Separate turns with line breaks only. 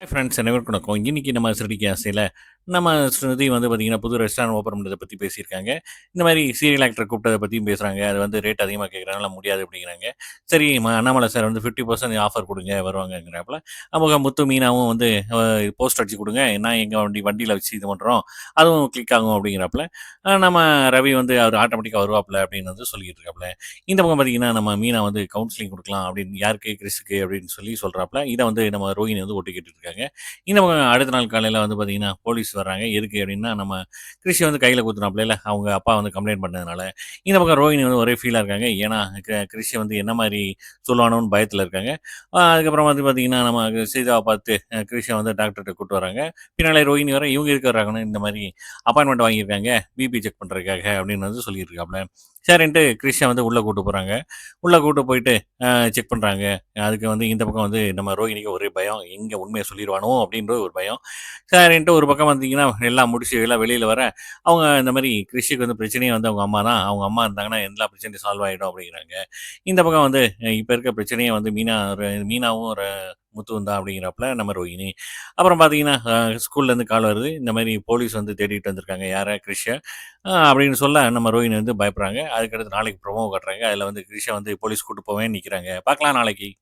Friends அனைவருக்கும் வணக்கம். இன்னைக்கு நம்ம சிறுடிக்கு ஆசையில் நம்ம ஸ்ருதி வந்து பார்த்தீங்கன்னா புது ரெஸ்டாரண்ட் ஓப்பன் பண்ணுறதை பற்றி பேசியிருக்காங்க. இந்த மாதிரி சீரியல் ஆக்டர் கூப்பிட்டதை பற்றியும் பேசுகிறாங்க அது வந்து ரேட் அதிகமாக கேட்குறாங்களா முடியாது அப்படிங்கிறாங்க. சரி அண்ணாமலை சார் வந்து ஃபிஃப்டி பர்சன்ட் ஆஃபர் கொடுங்க வருவாங்கங்கிறப்பல. அவங்க முத்து மீனாவும் வந்து போஸ்ட் அடிச்சு கொடுங்க. நான் எங்கள் வண்டி வண்டியில் வச்சு இது பண்ணுறோம் அதுவும் கிளிக் ஆகும் அப்படிங்கிறப்பல. நம்ம ரவி வந்து அவர் ஆட்டோமேட்டிக்காக வருவாப்ல அப்படின்னு வந்து சொல்லிட்டு இருக்காப்ல இந்த பக்கம் பார்த்தீங்கன்னா நம்ம மீனா வந்து கவுன்சிலிங் கொடுக்கலாம் அப்படின்னு யாருக்கு கிறிஸுக்கு அப்படின்னு சொல்லி சொல்கிறாப்புல இதை வந்து நம்ம ரோஹினி வந்து ஒட்டிக்கிட்டு இருக்காங்க இந்த பக்கம் அடுத்த நாள் காலையில் வந்து பார்த்தீங்கன்னா போலீஸ் வர்றாங்க. எதுக்கு அப்படின்னா நம்ம கிருஷி வந்து கையில் குத்துனாப்புல அவங்க அப்பா வந்து கம்ப்ளைண்ட் பண்ணதுனால. இந்த பக்கம் ரோஹினி வந்து ஒரே ஃபீலாக இருக்காங்க. ஏன்னா க- வந்து என்ன மாதிரி சொல்லுவானோன்னு பயத்தில் இருக்காங்க. அதுக்கப்புறம் வந்து பார்த்தீங்கன்னா நம்ம சீதாவை பார்த்து கிருஷியை வந்து டாக்டர்கிட்ட கூட்டு வராங்க. பின்னாலே ரோஹினி வர இவங்க இருக்க வராங்கன்னு இந்த மாதிரி அப்பாயின்மெண்ட் வாங்கியிருக்காங்க. பிபி செக் பண்ணுறதுக்காக அப்படின்னு வந்து சொல்லியிருக்காப்புல. சரின்ட்டு கிறிஷை வந்து உள்ளே கூட்டு போகிறாங்க உள்ளே கூட்டு போயிட்டு செக் பண்ணுறாங்க அதுக்கு வந்து இந்த பக்கம் வந்து நம்ம ரோஹிணிக்கு ஒரே பயம் எங்கே உண்மையை சொல்லிடுவானோ அப்படின்ற ஒரு பயம். சரின்ட்டு ஒரு பக்கம் வந்தீங்கன்னா எல்லாம் முடிச்சு எல்லாம் வெளியில் வர அவங்க இந்த மாதிரி கிருஷிக்கு வந்து பிரச்சனையே வந்து அவங்க அம்மா தான். அவங்க அம்மா இருந்தாங்கன்னா எல்லா பிரச்சனையும் சால்வ் ஆகிடும் அப்படிங்கிறாங்க. இந்த பக்கம் வந்து இப்போ இருக்க பிரச்சனையே வந்து மீனா ஒரு- மீனாவும் முத்துவந்தா அப்படிங்கிறப்பல நம்ம ரோஹிணி அப்புறம் பார்த்தீங்கன்னா ஸ்கூல்லேருந்து கால் வருது. இந்த மாதிரி போலீஸ் வந்து தேடிட்டு வந்திருக்காங்க. யாரை? கிருஷ்யா. அப்படின்னு சொல்ல நம்ம ரோஹிணி வந்து பயப்படுறாங்க. அதுக்கடுத்து நாளைக்கு ப்ரொமோ காட்டுறாங்க. அதில் வந்து கிருஷ்யா வந்து போலீஸ் கூட்டு போவேன் நிற்கிறாங்க. பார்க்கலாம் நாளைக்கு.